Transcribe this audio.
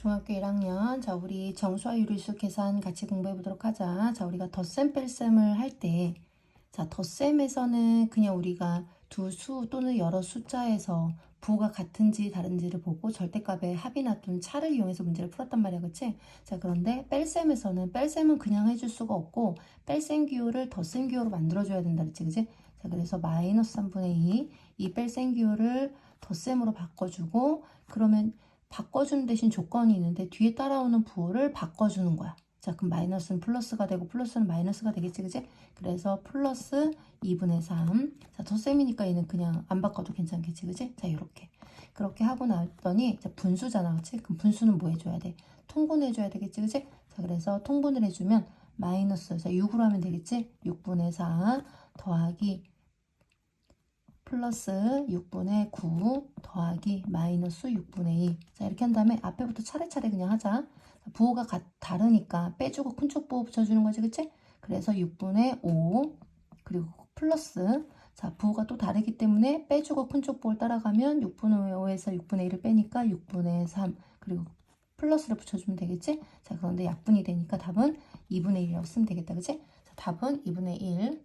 중학교 1학년 자 우리 정수와 유리수 계산 같이 공부해 보도록 하자. 자 우리가 덧셈 뺄셈을 할 때 자 덧셈에서는 그냥 우리가 두 수 또는 여러 숫자에서 부호가 같은지 다른지를 보고 절대값의 합이나 또는 차를 이용해서 문제를 풀었단 말이야 그치? 자 그런데 뺄셈에서는 뺄셈은 그냥 해줄 수가 없고 뺄셈 기호를 덧셈 기호로 만들어줘야 된다 그랬지 그치? 자 그래서 마이너스 3분의 2 이 뺄셈 기호를 덧셈으로 바꿔주고 그러면 바꿔주는 대신 조건이 있는데 뒤에 따라오는 부호를 바꿔주는 거야. 자, 그럼 마이너스는 플러스가 되고 플러스는 마이너스가 되겠지, 그지? 그래서 플러스 2분의 3. 자, 덧셈이니까 얘는 그냥 안 바꿔도 괜찮겠지, 그지? 자, 이렇게. 그렇게 하고 나더니 자, 분수잖아, 그치? 그럼 분수는 뭐 해줘야 돼? 통분해줘야 되겠지, 그지? 자, 그래서 통분을 해주면 마이너스, 자, 6으로 하면 되겠지? 6분의 4 더하기 플러스 6분의 9 더하기 마이너스 6분의 2. 자, 이렇게 한 다음에 앞에부터 차례차례 그냥 하자. 자, 부호가 가, 다르니까 빼주고 큰 쪽 부호 붙여주는 거지, 그치? 그래서 6분의 5 그리고 플러스 자, 부호가 또 다르기 때문에 빼주고 큰 쪽 부호를 따라가면 6분의 5에서 6분의 1을 빼니까 6분의 3 그리고 플러스를 붙여주면 되겠지? 자, 그런데 약분이 되니까 답은 2분의 1이라고 쓰면 되겠다, 그치? 자, 답은 2분의 1